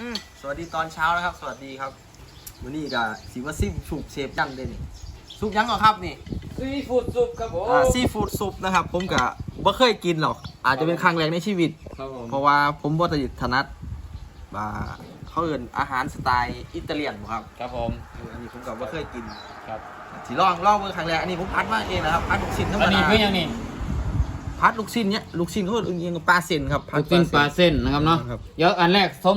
อืมสวัสดีตอนเช้านะครับ สวัสดีครับวันนี้ก็สิว่าซิมสูบเชฟจันเด่นซุปยังก่อนครับนี่ซีฟู้ดซุปครับผมอ่าซีฟู้ดซุปนะครับ ผมก็บ่เคยกินหรอก อาจจะเป็นครั้งแรกในชีวิต ครับผม เพราะว่าผมบ่ถนัดถนัดอ่าเขาเอิ้นอาหารสไตล์อิตาเลียนบ่ครับครับผมเอออันนี้ผมก็บ่เคยกินครับ สิลองลองเบิ่งครั้งแรกอันนี้ผมพัดมาเองนะครับพัดลูกชิ้นธรรมอันนี้ดาคืออย่างนี้พัดลูกชิ้นเนี้ยลูกชิ้นเขาเอิ้นปลาเส้นครับพัดลูกชิ้นปลาเส้นนะครับเนาะ ครับ เดี๋ยวอันแรกส้ม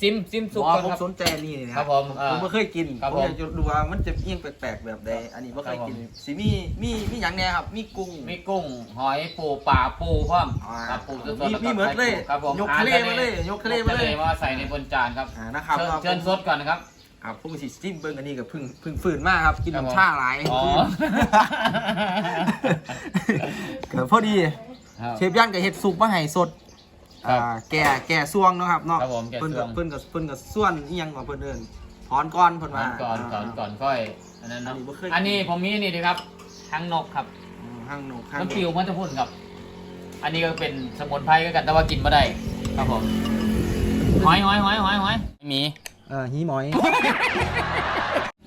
ซิมซิมซุปอ๋อก่อนผมครับ สนใจนี่นะครับผมอ่าผมไม่เคยกินครับผมผมอยากจะดูว่ามันจะเอียงแปลกๆแบบใดอันนี้ไม่เคยกินครับผม สิมีมีมีอย่างแน่ครับ มีกุ้ง มีกุ้งหอยปูปลาปูพร้อมอ่าครับปูสดๆมีแล้วก็มีเหมือนเลยครับผมยกทะเลมาเลยยกทะเลมาเลย มาใส่ในบนจานครับอ่านะครับเชิญว่าเชิญสดก่อนนะครับ ครับผมสิจิ้มเบิ้งอันนี้กับพึ่งพึ่งฝืนมากครับ กินครับผมน้ำชาหลายอ๋อเกิดพอดีครับเชฟย่านกับเห็ดซุปมาให้สด ครับ อ่าแก่แก่ซ่วงเนาะครับเนาะครับผมแก่เพิ่นซ่กัวบงเพิ่นกับเพิ่นกับส่วนอีหยังกว่าเพิ่นเอิ้นถอนก้อนเพิ่นก่มาอนก่อนก่อนก่อนค่อยอันนั้นเนาะอันนี้บ่เคย อันนี้ผมมีนี่ดีครับทั้งนกครับอืมห้างนกห้างน้ำนปิวกมันจะพูดครับ อันนี้ก็เป็นสมุนไพรก็กันแต่ว่ากินไม่ได้ ครับผมหอยหอยหอยหอยหอยหมีเอ่าหีหมอย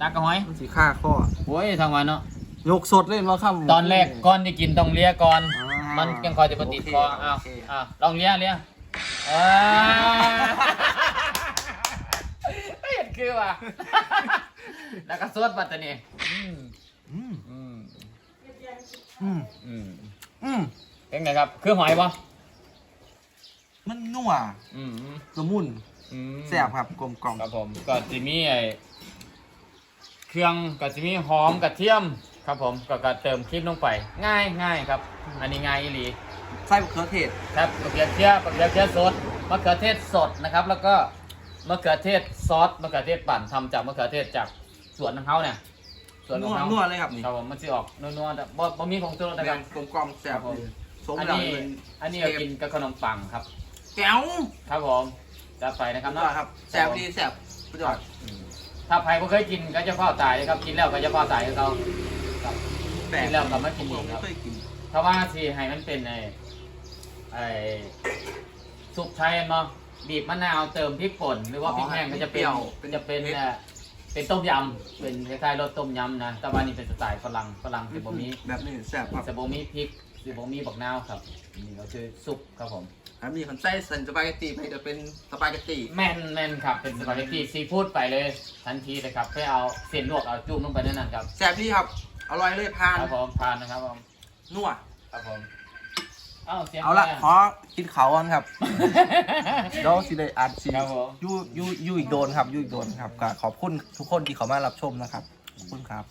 ตักกับหอยมันสิฆ่าข้อโอ้ยทางวันเนาะ ยกสดเลยมาครับตอนแรกก้อนที่กินต้องเลียก่อน อ่า มันยังคอยจะปฏิดคอโอเคอ้าวโอเคอ้าวลองเลียเลียอ่าไม่เห็นคือว่ะแล้วก็สวดบัตรนี่อืมอืมอืมอืมอืมอืมเป็นไงครับ คือหอยปะมันนัวอืมละมุนอืมแซ่บครับกลมกล่อมครับผมก็จะมีไอเครื่องก็จะมีหอมกระเทียม ครับผมก็ก็เติมคลิปลงไป ง่ายง่ายครับ อันนี้ง่ายอีหลีไส้มะเขือเทศครับมะเขือเทศมะเขือเทศสดมะเขือเทศสดนะครับ แล้วก็มะเขือเทศซอสมะเขือเทศปั่นทำจากมะเขือเทศจากสวนของเขาเนี่ยสวนขนัองวเขานัวเลยครับนี่ครับผมมันจะออกนัวๆแต่บ่บ่มีของตัวนะแบครับ บกลมกล่อมแซ่บครับผมเลยสมอันแล้วนี้เป็นอันนี้เรากินกับขนมปังครับ แก้วครับผมจะไปนะครับสุดยอดครับแซ่บดีแซ่บสุดยอดอืมถ้าใครไม่เคยกินก็จะพ่อตายนะครับ กินแล้วก็จะพ่อตายกับเขาครับ แปลกกินแล้วก็ไม่กินผอีมกไม่ครับเคยกินเพราะว่าที่ให้มันเป็นไอ้ไอ้ซุปไทยเนาะบีบมะนาวเติมพริกป่นหรือว่าพริกแห้งก็จะเป็นจะเป็นเอ่อเป็นต้มยำเป็นคล้ายๆรสต้มยำนะแต่ว่านี่เป็นสไตล์ฝรั่งฝรั่งสิบมีแบบนี้แซ่บครับสิบมีพริกสิบมีบักนาวครับนี่ก็คือซุปครับผมอันนี้คนไส้สันสปาเกตตีไปจะเป็นสปาเกตตีแม่นแม่นครับเป็นสปาเกตตี้ซีฟู้ดไปเลยทันทีเลยครับแค่เอาเส้นลวกเอาจุ่มลงไปในนั้นครับแซ่บดีครับ อร่อยเลยพานครับผมทานนะครับผมนัวครับผมเอ้าเสียงเอาละแม่ขอกินเขาก่อนครับเดี๋ยวสิได้อัดสิครับผมยูยูยูอีกโดนครับยูอีกโดนครับก็ขอบคุณทุกคนที่เขามารับชมนะครับขอบคุณครับ